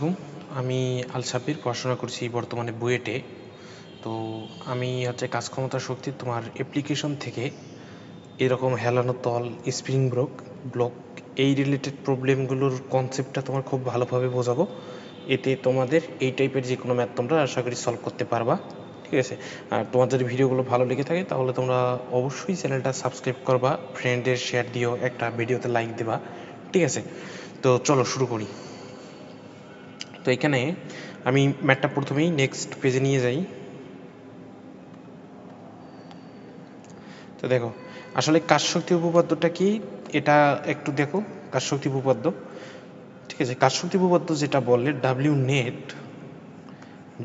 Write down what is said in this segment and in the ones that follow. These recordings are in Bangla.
আলাইকুম। আমি আল সাব্বির, পড়াশোনা করছি বর্তমানে বুয়েটে। তো আমি হচ্ছে কাজ ক্ষমতা শক্তি তোমার অ্যাপ্লিকেশন থেকে এরকম হেলানো তল স্প্রিং ব্রোক ব্লক এই রিলেটেড প্রবলেমগুলোর কনসেপ্টটা তোমার খুব ভালোভাবে বোঝাবো। এতে তোমাদের এই টাইপের যে কোনো ম্যাথ তোমরা আশা করি সলভ করতে পারবা। ঠিক আছে? আর যদি ভিডিওগুলো ভালো লেগে থাকে, তাহলে তোমরা অবশ্যই চ্যানেলটা সাবস্ক্রাইব করবা ফ্রেন্ডের শেয়ার দিও, একটা ভিডিওতে লাইক দেবা। ঠিক আছে? তো চলো শুরু করি। তো এখানে আমি ম্যাটটা প্রথমেই নেক্সট পেজে নিয়ে যাই। তো দেখো, আসলে কাজ শক্তি উপপাদ্যটা কি? এটা একটু দেখো কাজ শক্তি উপপাদ্য। ঠিক আছে কাজ শক্তি উপপাদ্য যেটা বললে ডাব্লিউ নেট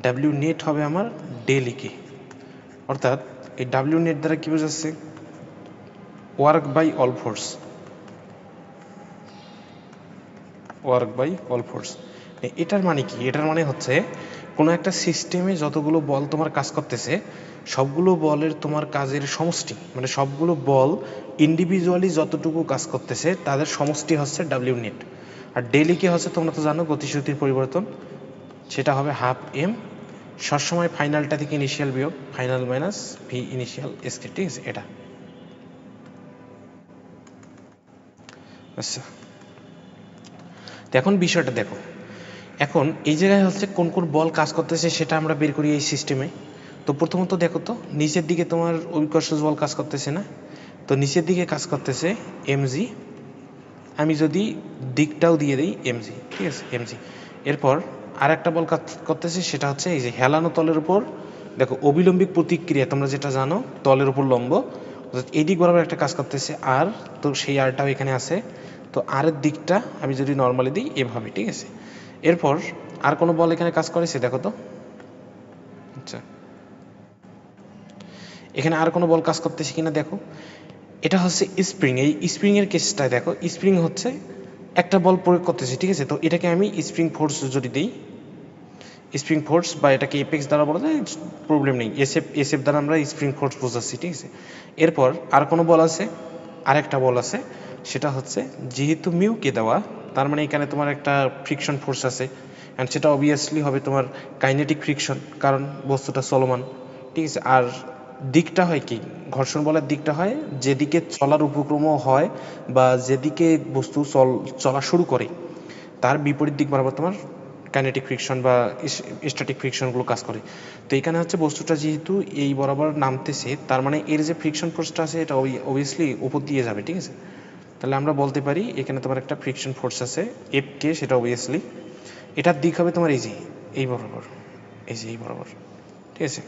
ডাব্লিউ নেট হবে আমার ডেলিকে অর্থাৎ এই ডাব্লিউ নেট দ্বারা কি বোঝাচ্ছে? Work by all force work by all force এটার মানে কি? এটার মানে হচ্ছে কোনো একটা সিস্টেমে যতগুলো বল তোমার কাজ করতেছে, সবগুলো বলের তোমার কাজের সমষ্টি মানে সবগুলো বল ইন্ডিভিজুয়ালি যতটুকু কাজ করতেছে, তাদের সমষ্টি হচ্ছে ডাব্লিউ নেট আর ডেলি কি হচ্ছে তোমরা তো জানো গতিশক্তির পরিবর্তন, সেটা হবে হাফ এম সবসময় ফাইনালটা থেকে ইনিশিয়াল বিয়োগ ফাইনাল মাইনাস ভি ইনিশিয়াল এসকে ঠিক আছে? এটা। আচ্ছা। এখন বিষয়টা দেখো। এখন এই জায়গায় হচ্ছে কোন কোন বল কাজ করতেছে সেটা আমরা বের করি এই সিস্টেমে তো প্রথমত দেখো তো, নিচের দিকে তোমার অভিকর্ষজ বল কাজ করতেছে না? তো নিচের দিকে কাজ করতেছে এমজি আমি যদি দিকটাও দিয়ে দিই এমজি ঠিক আছে? এমজি এরপর আর একটা বল কাজ করতেছে সেটা হচ্ছে এই যে হেলানো তলের উপর। দেখো, অবিলম্বিক প্রতিক্রিয়া, তোমরা যেটা জানো, তলের উপর লম্ব। এই দিক বরাবর একটা কাজ করতেছে আর, তো সেই আরটাও এখানে আছে। তো আরের দিকটা আমি যদি নর্মালি দিই, এভাবে, ঠিক আছে? এরপর আর কোনো বল এখানে কাজ করেছে? দেখো তো। আচ্ছা। এখানে আর কোনো বল কাজ করতেছে কিনা দেখো। এটা হচ্ছে স্প্রিং। এই স্প্রিং এর কেসটা দেখো, স্প্রিং হচ্ছে একটা বল প্রয়োগ করতেছে, ঠিক আছে? তো এটাকে আমি স্প্রিং ফোর্স যদি দিই, স্প্রিং ফোর্স বা এটাকে এপেক্স দ্বারা বলা যায় প্রবলেম নেই। এসএফ এসএফ দ্বারা আমরা স্প্রিং ফোর্স বোঝাচ্ছি, ঠিক আছে? এরপর আর কোনো বল আছে? আরেকটা বল আছে। সেটা হচ্ছে যেহেতু মিউকে দেওয়া, তার মানে এখানে তোমার একটা ফ্রিকশন ফোর্স আছে অ্যান্ড সেটা অবভিয়াসলি হবে তোমার কাইনেটিক ফ্রিকশন কারণ বস্তুটা চলমান। ঠিক আছে, আর দিকটা হয় কি? ঘর্ষণ বলের দিকটা হয় যেদিকে চলার উপক্রমও হয় বা যেদিকে বস্তু চল, চলা শুরু করে, তার বিপরীত দিক বরাবর তোমার কাইনেটিক ফ্রিকশন বা স্ট্যাটিক ফ্রিকশনগুলো কাজ করে। তো এখানে হচ্ছে বস্তুটা যেহেতু এই বরাবর নামতেছে, তার মানে এর যে ফ্রিকশন ফোর্সটা আছে, এটা অবভিয়াসলি উপর দিয়ে যাবে, ঠিক আছে? তাহলে আমরা বলতে পারি এখানে তোমার একটা ফ্রিকশন ফোর্স আছে এফ কে সেটা অবভিয়াসলি এটার দিক হবে তোমার যে, এই বরাবর, এই যে এই বরাবর, ঠিক আছে?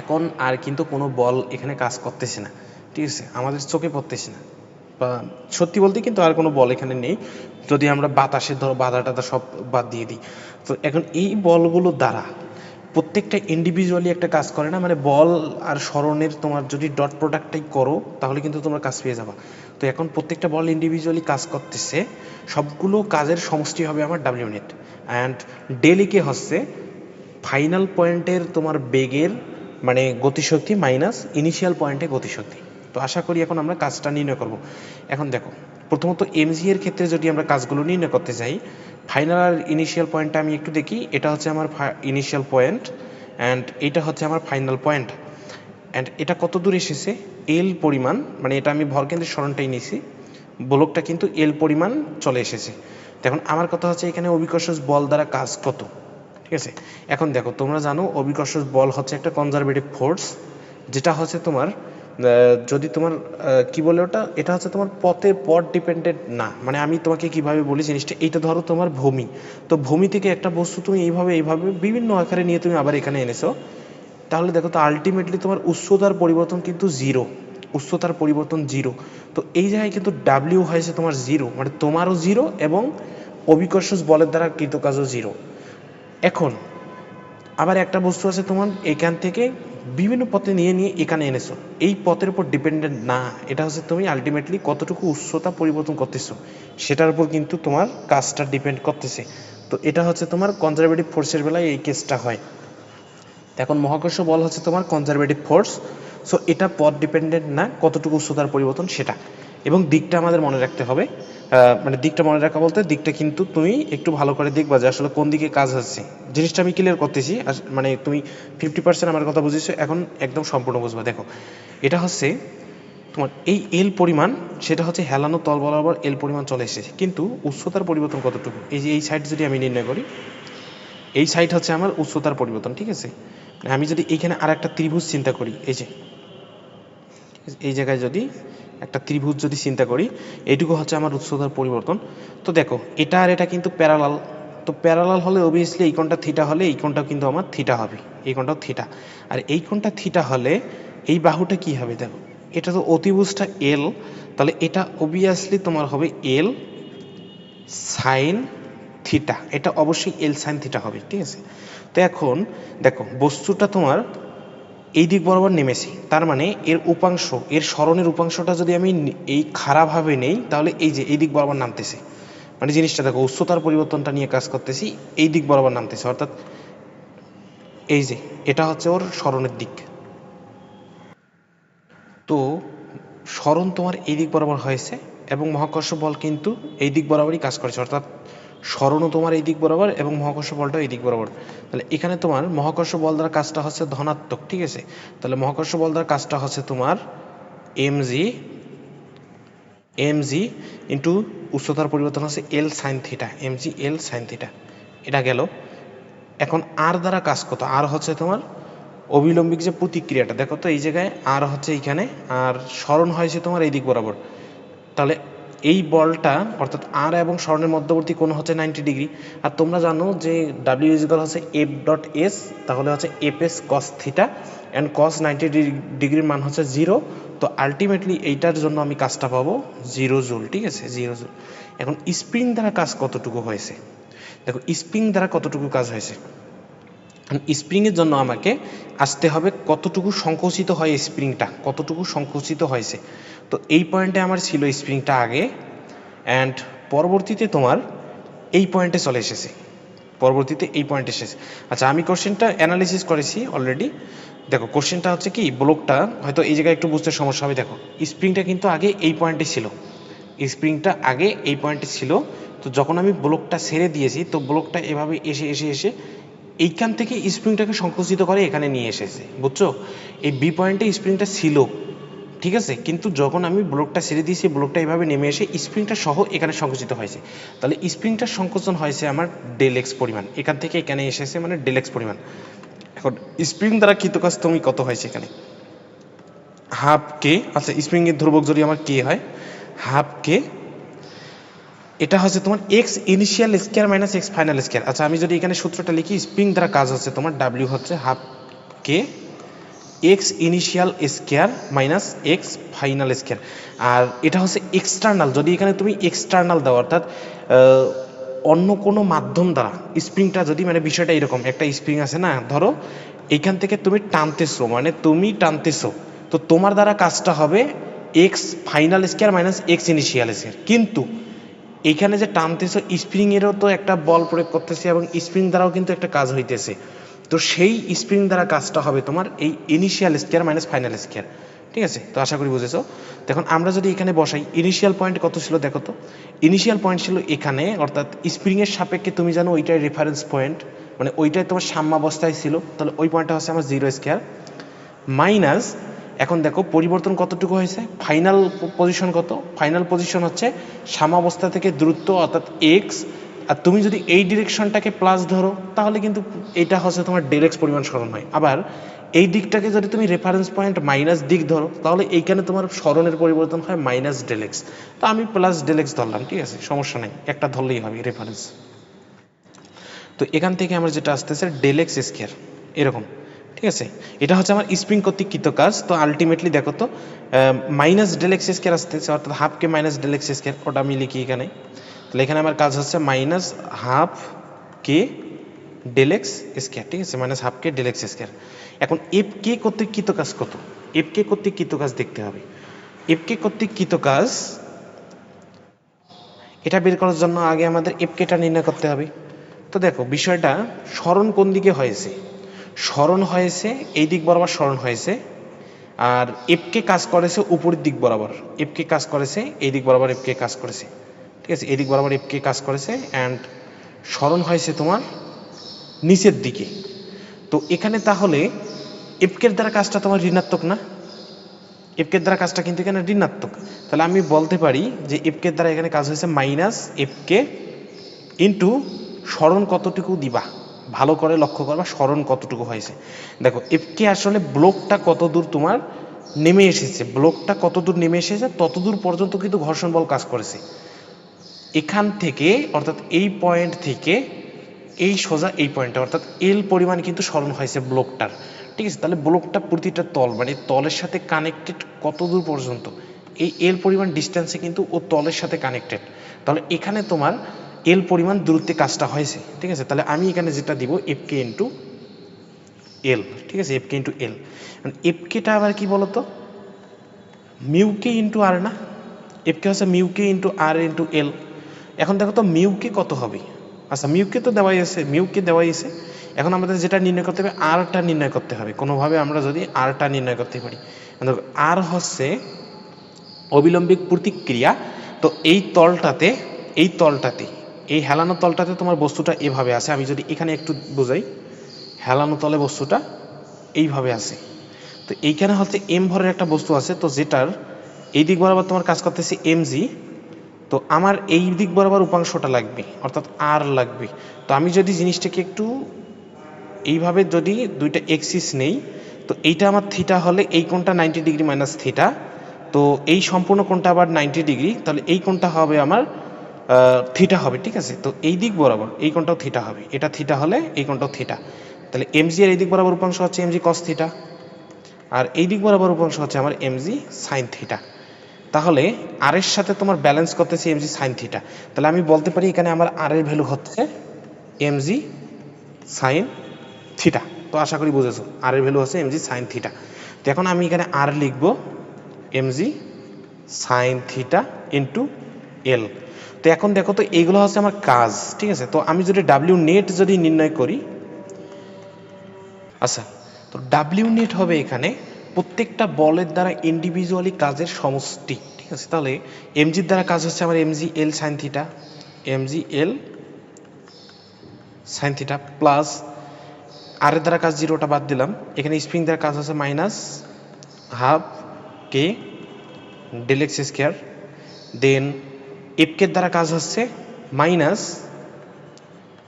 এখন আর কিন্তু কোনো বল এখানে কাজ করতেছে না, ঠিক আছে? আমাদের চোখে পড়তেছে না, বা সত্যি বলতে কিন্তু আর কোনো বল এখানে নেই, যদি আমরা বাতাসের ধরো বাধা টাধা সব বাদ দিয়ে দিই। তো এখন এই বলগুলো দ্বারা প্রত্যেকটা ইন্ডিভিজুয়ালি একটা কাজ করে না মানে বল আর স্মরণের তোমার যদি ডট প্রোডাক্টটাই করো, তাহলে কিন্তু তোমরা কাজ পেয়ে যাবা। তো এখন প্রত্যেকটা বল ইন্ডিভিজুয়ালি কাজ করতেছে, সবগুলো কাজের সমষ্টি হবে আমার ডাব্লিউ নেট অ্যান্ড ডেলিকে হচ্ছে ফাইনাল পয়েন্টের তোমার বেগের মানে গতিশক্তি মাইনাস ইনিশিয়াল পয়েন্টে গতিশক্তি। তো আশা করি এখন আমরা কাজটা নির্ণয় করব। এখন দেখো, প্রথমত এমজি এর ক্ষেত্রে যদি আমরা কাজগুলো নির্ণয় করতে চাই ফাইনাল আর ইনিশিয়াল পয়েন্টটা আমি একটু দেখি। এটা হচ্ছে আমার ইনিশিয়াল পয়েন্ট অ্যান্ড এটা হচ্ছে আমার ফাইনাল পয়েন্ট অ্যান্ড এটা কত দূর এসেছে? এল পরিমাণ মানে এটা আমি ভরকেন্দ্রের স্মরণটাই নিয়েছি ব্লকটা কিন্তু এল পরিমাণ চলে এসেছে। দেখুন, আমার কথা হচ্ছে এখানে অভিকর্ষজ বল দ্বারা কাজ কত, ঠিক আছে? এখন দেখো, তোমরা জানো অভিকর্ষজ বল হচ্ছে একটা কনজারভেটিভ ফোর্স যেটা হচ্ছে তোমার যদি তোমার কি বলে ওটা? এটা হচ্ছে তোমার পথে পথ ডিপেন্ডেন্ট না। মানে আমি তোমাকে কীভাবে বলি জিনিসটা, এইটা ধরো তোমার ভূমি। তো ভূমি থেকে একটা বস্তু তুমি এইভাবে এইভাবে বিভিন্ন আকারে নিয়ে তুমি আবার এখানে এনেছো। তাহলে দেখো তো আলটিমেটলি তোমার উচ্চতার পরিবর্তন কিন্তু জিরো উচ্চতার পরিবর্তন জিরো তো এই জায়গায় কিন্তু ডাব্লিউ হয়েছে তোমার জিরো মানে তোমারও জিরো এবং অভিকর্ষজ বলের দ্বারা কৃতকাজও জিরো এখন আবার একটা বস্তু আছে তোমার, এখান থেকে বিভিন্ন পথে নিয়ে নিয়ে এখানে এনেছো। এই পথের উপর ডিপেন্ডেন্ট না, এটা হচ্ছে তুমি আলটিমেটলি কতটুকু উচ্চতা পরিবর্তন করতেছো, সেটার উপর কিন্তু তোমার কাজটা ডিপেন্ড করতেছে। তো এটা হচ্ছে তোমার কনজারভেটিভ ফোর্সের বেলায় এই কেসটা হয়। এখন মহাকর্ষ বল হচ্ছে তোমার কনজারভেটিভ ফোর্স সো এটা পথ ডিপেন্ডেন্ট না, কতটুকু উচ্চতার পরিবর্তন সেটা। এবং দিকটা আমাদের মনে রাখতে হবে মানে দিকটা মনে রাখা বলতে দিকটা কিন্তু তুমি একটু ভালো করে দেখবা যে আসলে কোন দিকে কাজ হচ্ছে। জিনিসটা আমি ক্লিয়ার করতেছি মানে তুমি ফিফটি পার্সেন্ট আমার কথা বুঝেছ, এখন একদম সম্পূর্ণ বুঝবা। দেখো, এটা হচ্ছে তোমার এই এল পরিমাণ, সেটা হচ্ছে হেলানো তল বরাবর এল পরিমাণ চলে এসেছে। কিন্তু উচ্চতার পরিবর্তন কতটুকু? এই যে, এই সাইড যদি আমি নির্ণয় করি, এই সাইড হচ্ছে আমার উচ্চতার পরিবর্তন, ঠিক আছে? মানে আমি যদি এইখানে আর একটা ত্রিভুজ চিন্তা করি, এই যে এই জায়গায় যদি একটা ত্রিভুজ যদি চিন্তা করি, এইটুকু হচ্ছে আমার উচ্চতার পরিবর্তন। তো দেখো, এটা আর এটা কিন্তু প্যারালাল তো প্যারালাল হলে অবভিয়াসলি এই কোণটা থিটা হলে এই কোণটাও কিন্তু আমার থিটা হবে। এই কোণটাও থিটা আর এই কোণটা থিটা হলে এই বাহুটা কি হবে দেখো? এটা তো অতিভুজটা এল তাহলে এটা অবভিয়াসলি তোমার হবে এল সাইন থিটা এটা অবশ্যই এল সাইন থিটা হবে, ঠিক আছে? তো এখন দেখো, বস্তুটা তোমার এই দিক বরাবর নেমেছে। তার মানে এর উপাংশ, এর স্মরণের উপাংশটা যদি আমি এই খারাপভাবে নেই, তাহলে এই যে, এই দিক বরাবর নামতেছে। মানে জিনিসটা দেখো, উচ্চতার পরিবর্তনটা নিয়ে কাজ করতেছি, এই দিক বরাবর নামতেছে। অর্থাৎ এই যে, এটা হচ্ছে ওর স্মরণের দিক। তো স্মরণ তোমার এই দিক বরাবর হয়েছে এবং মহাকর্ষ বল কিন্তু এই দিক বরাবরই কাজ করেছে। অর্থাৎ স্মরণও তোমার এই দিক বরাবর এবং মহাকর্ষ বলটাও এই দিক বরাবর। তাহলে এখানে তোমার মহাকর্ষ বল দ্বারা কাজটা হচ্ছে ধনাত্মক, ঠিক আছে? তাহলে মহাকর্ষ বল দ্বারা কাজটা হচ্ছে তোমার M G M G into উচ্চতার পরিবর্তন হচ্ছে L sine theta M G L sine theta এটা গেল। এখন আর দ্বারা কাজ কত? আর হচ্ছে তোমার অবিলম্বিক যে প্রতিক্রিয়াটা। দেখো তো, এই জায়গায় আর হচ্ছে এইখানে আর স্মরণ হয়েছে তোমার এই দিক বরাবর। তাহলে এই বলটা, অর্থাৎ আর এবং স্বর্ণের মধ্যবর্তী কোণ হচ্ছে নাইনটি ডিগ্রি আর তোমরা জানো যে ডাব্লিউ ইজিকাল হচ্ছে এফ ডট এস তাহলে হচ্ছে F S cos theta and cos ninety ডিগ্রির মান হচ্ছে জিরো তো আলটিমেটলি এইটার জন্য আমি কাজটা পাবো জিরো জুল ঠিক আছে? জিরো জুল এখন স্প্রিং দ্বারা কাজ কতটুকু হয়েছে? দেখো স্প্রিং দ্বারা কতটুকু কাজ হয়েছে? স্প্রিংয়ের জন্য আমাকে আসতে হবে কতটুকু সংকুচিত হয় স্প্রিংটা কতটুকু সংকুচিত হয়েছে। তো এই পয়েন্টে আমার ছিল স্প্রিংটা আগে অ্যান্ড পরবর্তীতে তোমার এই পয়েন্টে চলে এসেছে। পরবর্তীতে এই পয়েন্টে এসেছে। আচ্ছা আমি কোশ্চেনটা অ্যানালিসিস করেছি অলরেডি দেখো কোশ্চেনটা হচ্ছে কি ব্লকটা হয়তো এই জায়গায় একটু বুঝতে সমস্যা হবে। দেখো স্প্রিংটা কিন্তু আগে এই পয়েন্টে ছিল। স্প্রিংটা আগে এই পয়েন্টে ছিল। তো যখন আমি ব্লকটা ছেড়ে দিয়েছি, তো ব্লকটা এভাবে এসে এসে এসে এইখান থেকে স্প্রিংটাকে সংকুচিত করে এখানে নিয়ে এসেছে। বুঝছ? এই বি পয়েন্টে স্প্রিংটা ছিল। ঠিক আছে, কিন্তু যখন আমি ব্লকটা ছেড়ে দিয়েছি ব্লকটা এভাবে নেমে এসে স্প্রিংটা সহ এখানে সংকুচিত হয়েছে। তাহলে স্প্রিংটার সংকোচন হয়েছে আমার ডেল এক্স পরিমাণ। এখান থেকে এখানে এসেছে মানে ডেল এক্স পরিমাণ। এখন স্প্রিং দ্বারা কৃতকাজ তুমি কত হয়েছে এখানে? হাফ কে আচ্ছা স্প্রিংয়ের ধ্রুবক যদি আমার কে হয় হাফ কে এটা হচ্ছে তোমার X initial square minus X final square আচ্ছা আমি যদি এখানে সূত্রটা লিখি স্প্রিং দ্বারা কাজ হচ্ছে তোমার ডাব্লিউ হচ্ছে half K X initial square minus X final square আর এটা হচ্ছে এক্সটার্নাল যদি এখানে তুমি এক্সটার্নাল দাও, অর্থাৎ অন্য কোনো মাধ্যম দ্বারা স্প্রিংটা যদি মানে বিষয়টা এরকম, একটা স্প্রিং আছে না, ধরো এইখান থেকে তুমি টানতেছো মানে তুমি টানতেছো, তো তোমার দ্বারা কাজটা হবে X final square minus X initial square কিন্তু, এখানে যে টানতেছো স্প্রিং এরও তো একটা বল প্রয়োগ করতেছে এবং স্প্রিং দ্বারাও কিন্তু একটা কাজ হইতেছে। তো সেই স্প্রিং দ্বারা কাজটা হবে তোমার এই initial square minus final square ঠিক আছে? তো আশা করি বুঝেছ? দেখুন, আমরা যদি এখানে বসাই ইনিশিয়াল পয়েন্ট কত ছিল দেখো তো? ইনিশিয়াল পয়েন্ট ছিল এখানে, অর্থাৎ স্প্রিংয়ের সাপেক্ষে তুমি জানো ওইটাই রেফারেন্স পয়েন্ট মানে ওইটাই তোমার সাম্যাবস্থায় ছিল। তাহলে ওই পয়েন্টটা হচ্ছে আমার জিরো স্কোয়ার মাইনাস এখন দেখো, পরিবর্তন কতটুকু হয়েছে? ফাইনাল পজিশন কত? ফাইনাল পজিশন হচ্ছে সাম্যাবস্থা থেকে দূরত্ব, অর্থাৎ এক্স আর তুমি যদি এই ডিরেকশনটাকে প্লাস ধরো, তাহলে কিন্তু এটা হচ্ছে তোমার ডেলেক্স পরিমাণ স্মরণ হয়। আবার এই দিকটাকে যদি তুমি রেফারেন্স পয়েন্ট মাইনাস দিক ধরো, তাহলে এইখানে তোমার স্মরণের পরিবর্তন হয় মাইনাস ডেলেক্স তো আমি প্লাস ডেলেক্স ধরলাম, ঠিক আছে? সমস্যা নেই, একটা ধরলেই হবে রেফারেন্স তো এখান থেকে আমার যেটা আসতেছে ডেলেক্স স্কোয়ার এরকম, ঠিক আছে? এটা হচ্ছে আমার স্প্রিং কর্তৃক কৃত কাজ। তো আলটিমেটলি দেখো তো মাইনাস ডেলেক্স স্কোয়ার আসতেছে, অর্থাৎ half K minus del x square ওটা আমি লিখি এখানে। তাহলে এখানে আমার কাজ হচ্ছে minus half K del x square ঠিক আছে? Minus half K del x square এখন এফ কে কর্তৃক কৃত? কাজ কত এফ কে কর্তৃক কৃত কাজ দেখতে হবে। এফ কে কর্তৃক কৃত কাজ? এটা বের করার জন্য আগে আমাদের এফ কেটা নির্ণয় করতে হবে। তো দেখো, বিষয়টা স্মরণ কোন দিকে হয়েছে? স্মরণ হয়েছে, এই দিক বরাবর স্মরণ হয়েছে। আর এফকে কাজ করেছে উপরের দিক বরাবর। এফকে কাজ করেছে, এই দিক বরাবর এফকে কাজ করেছে। ঠিক আছে, এদিক বরাবর এফকে কাজ করেছে অ্যান্ড স্মরণ হয়েছে তোমার নিচের দিকে। তো এখানে তাহলে এফকের দ্বারা কাজটা তোমার ঋণাত্মক না? এফকের দ্বারা কাজটা কিন্তু এখানে ঋণাত্মক। তাহলে আমি বলতে পারি যে এফকের দ্বারা এখানে কাজ হয়েছে মাইনাস এফকে ইন্টু স্মরণ কতটুকু দিবা? ভালো করে লক্ষ্য করবা, স্মরণ কতটুকু হয়েছে। দেখো, এফকে আসলে ব্লকটা কত দূর তোমার নেমে এসেছে? ব্লকটা কত দূর নেমে এসেছে? ততদূর পর্যন্ত কিন্তু ঘর্ষণ বল কাজ করেছে। এখান থেকে, অর্থাৎ এই পয়েন্ট থেকে, এই সোজা এই পয়েন্টে অর্থাৎ এল পরিমাণ কিন্তু স্মরণ হয়েছে ব্লকটার ঠিক আছে? তাহলে ব্লকটা প্রতিটা তল মানে তলের সাথে কানেক্টেড কত দূর পর্যন্ত? এই এল পরিমাণ ডিস্টেন্সে কিন্তু ও তলের সাথে কানেক্টেড তাহলে এখানে তোমার এল পরিমাণ দূরত্বে কাজটা হয়েছে। ঠিক আছে? তাহলে আমি এখানে যেটা দিব এফ কে ইন্টু এল ঠিক আছে? F K into L F কেটা আবার কি বলতো? মিউকে ইন্টু আর না? এফ কে হচ্ছে মিউকে ইন্টু আর ইন্টু এল এখন দেখো তো মিউকে কত হবে? আচ্ছা মিউকে তো দেওয়াই আছে, মিউকে দেওয়াই আছে। এখন আমাদের যেটা নির্ণয় করতে হবে, আরটা নির্ণয় করতে হবে। কোনোভাবে আমরা যদি আরটা নির্ণয় করতে পারি। দেখো, আর হচ্ছে অবিলম্বিক প্রতিক্রিয়া। তো এই তলটাতে এই তলটাতে, এই হেলানো তলটাতে তোমার বস্তুটা এভাবে আছে। আমি যদি এখানে একটু বোঝাই, হেলানো তলে বস্তুটা এইভাবে আছে। তো এইখানে হচ্ছে এম ভরের একটা বস্তু আছে। তো যেটার এই দিক বরাবর তোমার কাজ করতেছে এম জি তো আমার এই দিক বরাবর উপাংশটা লাগবে, অর্থাৎ আর লাগবে। তো আমি যদি জিনিসটাকে একটু এইভাবে যদি দুইটা এক্সিস নেই, তো এইটা আমার থিটা হলে এই কোণটা নাইনটি ডিগ্রি মাইনাস থিটা তো এই সম্পূর্ণ কোণটা আবার নাইনটি ডিগ্রি তাহলে এই কোণটা হবে আমার থিটা হবে, ঠিক আছে? তো এই দিক বরাবর, এই কোণটাও থিটা হবে। এটা থিটা হলে এই কোণটাও থিটা তাহলে এমজি এর এই দিক বরাবর উপাংশ হচ্ছে এমজি কস থিটা আর এই দিক বরাবর উপাংশ হচ্ছে আমার এমজি সাইন থিটা তাহলে আর এর সাথে তোমার ব্যালেন্স করতেছে এমজি সাইন থিটা তাহলে আমি বলতে পারি এখানে আমার আর এর ভ্যালু হচ্ছে এমজি সাইন থিটা তো আশা করি বুঝেছ আর এর ভ্যালু হচ্ছে এমজি সাইন থিটা তো এখন আমি এখানে আর লিখব MG sine theta into L তো এখন দেখো তো এইগুলো হচ্ছে আমার কাজ, ঠিক আছে? তো আমি যদি ডাব্লিউ নেট যদি নির্ণয় করি আচ্ছা তো ডাব্লিউ নেট হবে এখানে প্রত্যেকটা বলের দ্বারা ইন্ডিভিজুয়ালি কাজের সমষ্টি। ঠিক আছে? তাহলে এমজির দ্বারা কাজ হচ্ছে আমার MG L sine theta MG L sine theta plus আর এর দ্বারা কাজ জিরোটা বাদ দিলাম। এখানে স্প্রিং দ্বারা কাজ হচ্ছে minus half K del X square then এফকের দ্বারা কাজ হচ্ছে minus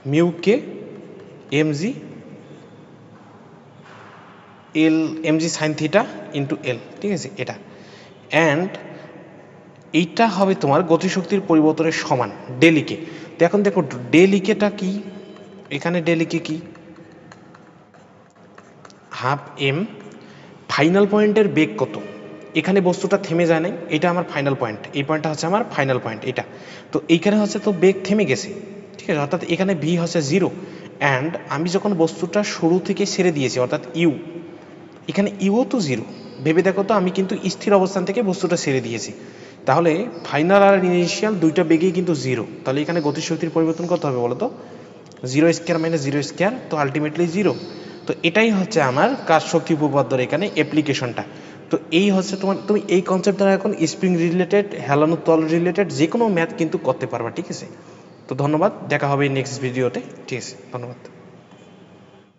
mu K MG L MG sine theta into L ঠিক আছে? এটা। অ্যান্ড এইটা হবে তোমার গতিশক্তির পরিবর্তনের সমান, ডেলিকে। তো এখন দেখো, ডেলিকেটা কি? এখানে ডেলিকে কি? হাফ এম ফাইনাল পয়েন্টের বেগ কত? এখানে বস্তুটা থেমে যায় নাই, এটা আমার ফাইনাল পয়েন্ট এই পয়েন্টটা হচ্ছে আমার ফাইনাল পয়েন্ট এটা। তো এইখানে হচ্ছে তো বেগ থেমে গেছে, ঠিক আছে? অর্থাৎ এখানে ভি হচ্ছে জিরো অ্যান্ড আমি যখন বস্তুটা শুরু থেকে ছেড়ে দিয়েছি, অর্থাৎ ইউ এখানে ইউ তো জিরো। ভেবে দেখো তো, আমি কিন্তু স্থির অবস্থান থেকে বস্তুটা ছেড়ে দিয়েছি। তাহলে ফাইনাল আর ইনিশিয়াল দুইটা বেগেই কিন্তু জিরো। তাহলে এখানে গতিশক্তির পরিবর্তন কত হবে বলো তো zero square minus zero square, তো আলটিমেটলি জিরো। তো এটাই হচ্ছে আমার কাজ শক্তি উপপাদ্যর এখানে অ্যাপ্লিকেশনটা তো এই হচ্ছে তোমার, তুমি এই কনসেপ্ট দ্বারা এখন স্প্রিং রিলেটেড হেলানো তল রিলেটেড যে কোনো ম্যাথ কিন্তু করতে পারবা, ঠিক আছে? তো ধন্যবাদ, দেখা হবে নেক্সট ভিডিওতে ঠিক আছে, ধন্যবাদ।